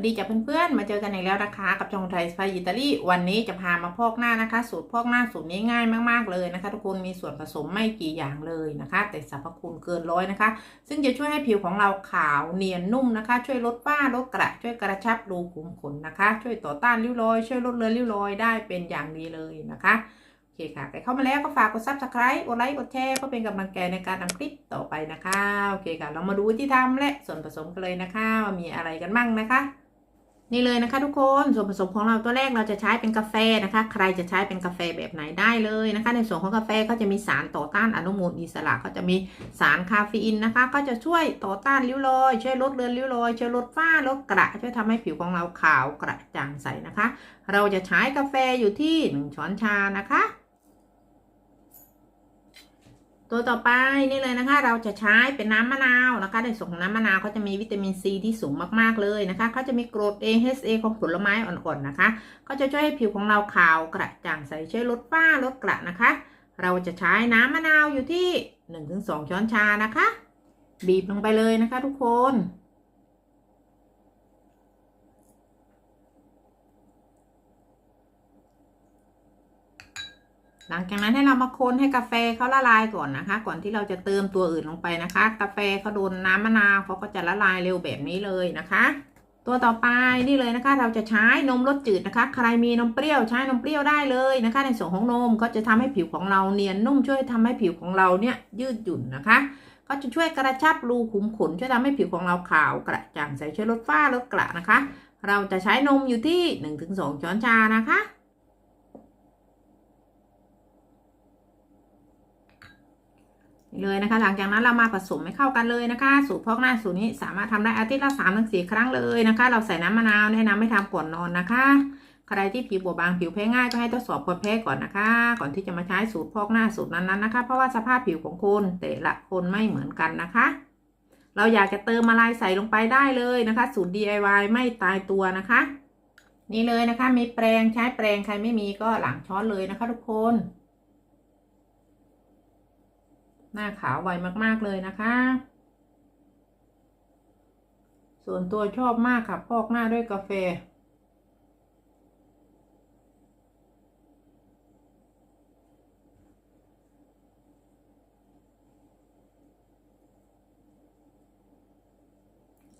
วัสดีจ้ะเพื่อนๆ มาเจอกันอีกแล้วนะคะ กับช่องไทยสไปอิตาลีวันนี้จะพามาพอกหน้านะคะ สูตรพอกหน้าสูตรนี้ง่ายมากๆเลยนะคะ ทุกคนมีส่วนผสมไม่กี่อย่างเลยนะคะ แต่สรรพคุณเกินร้อยนะคะ ซึ่งจะช่วยให้ผิวของเราขาวเนียนนุ่มนะคะ ช่วยลดฝ้าลดกระช่วยกระชับรูขุมขนนะคะ ช่วยต่อต้านริ้วรอย ช่วยลดเลือนริ้วรอยได้เป็นอย่างดีเลยนะคะโอเคค่ะใครเข้ามาแล้วก็ฝากกด subscribe กดไลค์กดแชร์เพื่อเป็นกำลังใจในการทำคลิปต่อไปนะคะโอเคค่ะ เรามาดูวิธีทำและส่วนผสมกันเลยนะคะว่ามีอะไรกันบ้างนะคะ นี่เลยนะคะทุกคนส่วนผสมของเราตัวแรกเราจะใช้เป็นกาแฟนะคะ ใครจะใช้เป็นกาแฟแบบไหนได้เลยนะคะ ในส่วนของกาแฟก็จะมีสารต่อต้านอนุมูลอิสระก็จะมีสารคาเฟอีนนะคะ ก็จะช่วยต่อต้านริ้วรอย ช่วยลดเลือนริ้วรอย ช่วยลดฝ้าลดกระ ช่วยทำให้ผิวของเราขาวกระจ่างใสนะคะ เราจะใช้กาแฟอยู่ที่1ช้อนชานะคะ ตัวต่อไปนี่เลยนะคะ เราจะใช้เป็นน้ำมะนาวนะคะ ในส่วนของน้ำมะนาวเขาจะมีวิตามินซีที่สูงมากๆเลยนะคะเขาจะมีกรด AHA ของผลไม้อ่อนๆนะคะก็จะช่วยให้ผิวของเราขาวกระจ่างใสช่วยลดฝ้าลดกระนะคะ เราจะใช้น้ำมะนาวอยู่ที่ 1-2 ช้อนชานะคะ บีบลงไปเลยนะคะทุกคน หลังจากนั้นให้เรามาคนให้กาแฟเขาละลายก่อนนะคะ ก่อนที่เราจะเติมตัวอื่นลงไปนะคะ กาแฟเขาโดนน้ำมะนาวเขาก็จะละลายเร็วแบบนี้เลยนะคะ ตัวต่อไปนี่เลยนะคะ เราจะใช้นมรสจืดนะคะ ใครมีนมเปรี้ยวใช้นมเปรี้ยวได้เลยนะคะ ในส่วนของนมก็จะทำให้ผิวของเราเนียนนุ่มช่วยทำให้ผิวของเราเนี่ยยืดหยุ่นนะคะก็จะช่วยกระชับรูขุมขนช่วยทำให้ผิวของเราขาวกระจ่างใสช่วยลดฝ้าลดกระนะคะ เราจะใช้นมอยู่ที่ 1-2 ช้อนชานะคะ เลยนะคะ หลังจากนั้นเรามาผสมให้เข้ากันเลยนะคะ สูตรพอกหน้าสูตรนี้สามารถทำได้อาทิตย์ละสามถึงสี่ครั้งเลยนะคะ เราใส่น้ำมะนาวแนะนำให้ทำก่อนนอนนะคะ ใครที่ผิวบวบางผิวแพ้ง่ายก็ให้ทดสอบคนแพ้ก่อนนะคะ ก่อนที่จะมาใช้สูตรพอกหน้าสูตรนั้นๆนะคะ เพราะว่าสภาพผิวของคนแต่ละคนไม่เหมือนกันนะคะ เราอยากจะเติมอะไรใส่ลงไปได้เลยนะคะ สูตร DIY ไม่ตายตัวนะคะ นี่เลยนะคะ มีแปรงใช้แปรงใครไม่มีก็หลังช้อนเลยนะคะ ทุกคน หน้าขาวไวมากๆเลยนะคะ ส่วนตัวชอบมากค่ะพอกหน้าด้วยกาแฟ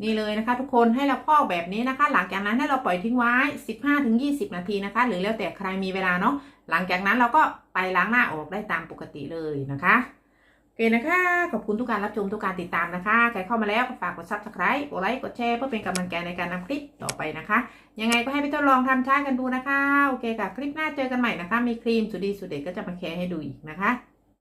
นี่เลยนะคะ ทุกคนให้เราพอกแบบนี้นะคะ หลังจากนั้นให้เราปล่อยทิ้งไว้ 15-20 นาทีนะคะ หรือแล้วแต่ใครมีเวลาเนาะหลังจากนั้นเราก็ไปล้างหน้าออกได้ตามปกติเลยนะคะ เคนะคะ ขอบคุณทุกการรับชมทุกการติดตามนะคะ ใครเข้ามาแล้วก็ฝากกดซับสไครป์กดไลค์กดแชร์เพื่อเป็นกำลังใจในการนำคลิปต่อไปนะคะ ยังไงก็ให้พี่ทดลองทำใช้กันดูนะคะ โอเคค่ะ คลิปหน้าเจอกันใหม่นะคะ มีครีมสุดดีสุดเด็ดก็จะมาแชร์ให้ดูอีกนะคะ